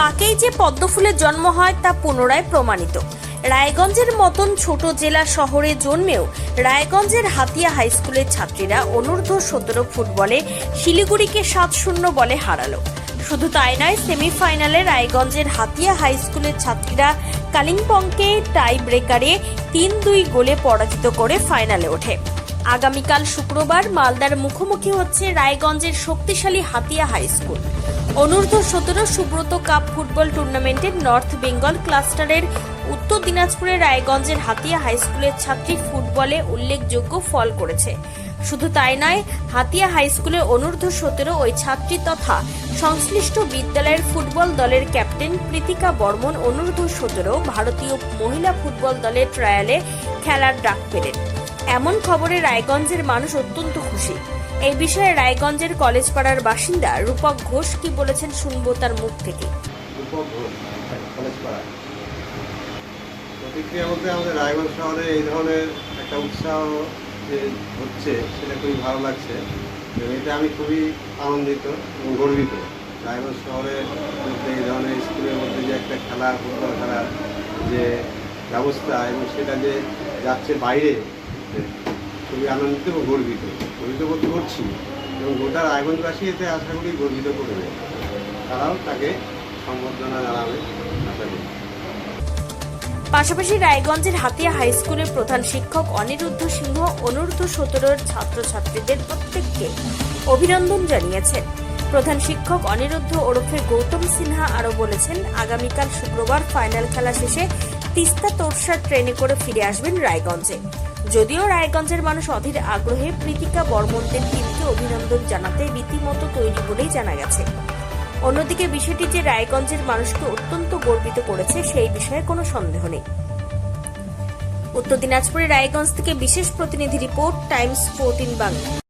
পাকেই যে পদ্মফুলের জন্ম হয় তা পুনরায় প্রমাণিত। রায়গঞ্জের মতন ছোট জেলা শহরে জন্মেও রায়গঞ্জের হাতিয়া হাই স্কুলের ছাত্রীরা অনূর্ধ্ব সতেরো ফুটবলে শিলিগুড়িকে সাত শূন্য বলে হারালো। শুধু তাই নয়, সেমিফাইনালে রায়গঞ্জের হাতিয়া হাই স্কুলের ছাত্রীরা কালিম্পংকে টাই ব্রেকারে তিন দুই গোলে পরাজিত করে ফাইনালে ওঠে। আগামীকাল শুক্রবার মালদার মুখোমুখি হচ্ছে রায়গঞ্জের শক্তিশালী হাতিয়া হাই স্কুল। অনূর্ধ্ব সতেরো সুব্রত কাপ ফুটবল টুর্নামেন্টের নর্থ বেঙ্গল ক্লাস্টারের উত্তর দিনাজপুরের রায়গঞ্জের হাতিয়া হাই স্কুলের ছাত্রী ফুটবলে উল্লেখযোগ্য ফল করেছে। শুধু তাই নয়, হাতিয়া হাই স্কুলের অনূর্ধ্ব সতেরো ওই ছাত্রী তথা সংশ্লিষ্ট বিদ্যালয়ের ফুটবল দলের ক্যাপ্টেন প্রীতিকা বর্মন অনূর্ধ্ব সতেরো ভারতীয় মহিলা ফুটবল দলের ট্রায়ালে খেলার ডাক পেলেন। এমন খবরে রায়গঞ্জের মানুষ অত্যন্ত খুশি। এই বিষয়ে রায়গঞ্জের কলেজ পাড়ার বাসিন্দা রূপক ঘোষ কি বলেছেন শুনব তার মুখ থেকে। রূপক ঘোষ, কলেজ পাড়া প্রতিক্রিয়া বলতে আমাদের রায়গঞ্জ শহরে এই ধরনের একটা উৎসাহ যে হচ্ছে, সেটা খুবই ভালো লাগছে। এতে আমি খুবই আনন্দিত এবং গর্বিত। রায়গঞ্জ মধ্যে এই ধরনের স্কুলের মধ্যে যে একটা খেলা, ফুটবল খেলার যে ব্যবস্থা এবং সেটা যে যাচ্ছে বাইরে খুবই আনন্দিত এবং গর্বিত। গর্বিত বোধ করছি এবং গোটা রায়গঞ্জবাসী এতে আশা করি গর্বিত করবে তারাও তাকে সম্বর্ধনা জানাবে, আশা করি। পাশাপাশি রায়গঞ্জের হাতিয়া হাই স্কুলের প্রধান শিক্ষক অনিরুদ্ধ সিংহ অনূর্ধ্ব সতেরোর ছাত্রছাত্রীদের প্রত্যেককে অভিনন্দন জানিয়েছেন। প্রধান শিক্ষক অনিরুদ্ধ ওরফে গৌতম সিনহা আরও বলেছেন, আগামীকাল শুক্রবার ফাইনাল খেলা শেষে তিস্তা তোরসার ট্রেনে করে ফিরে আসবেন রায়গঞ্জে। যদিও রায়গঞ্জের মানুষ অধীর আগ্রহে প্রীতিকা বর্মনদের টিমকে অভিনন্দন জানাতে রীতিমতো তৈরি বলেই জানা গেছে। অন্যদিকে বিষয়টি যে রায়গঞ্জের মানুষকে অত্যন্ত গর্বিত করেছে, সেই বিষয়ে কোনো সন্দেহ নেই। উত্তর দিনাজপুরের রায়গঞ্জ থেকে বিশেষ প্রতিনিধি রিপোর্ট, টাইমস ফোরটিন বাংলা।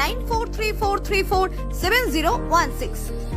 9434347016.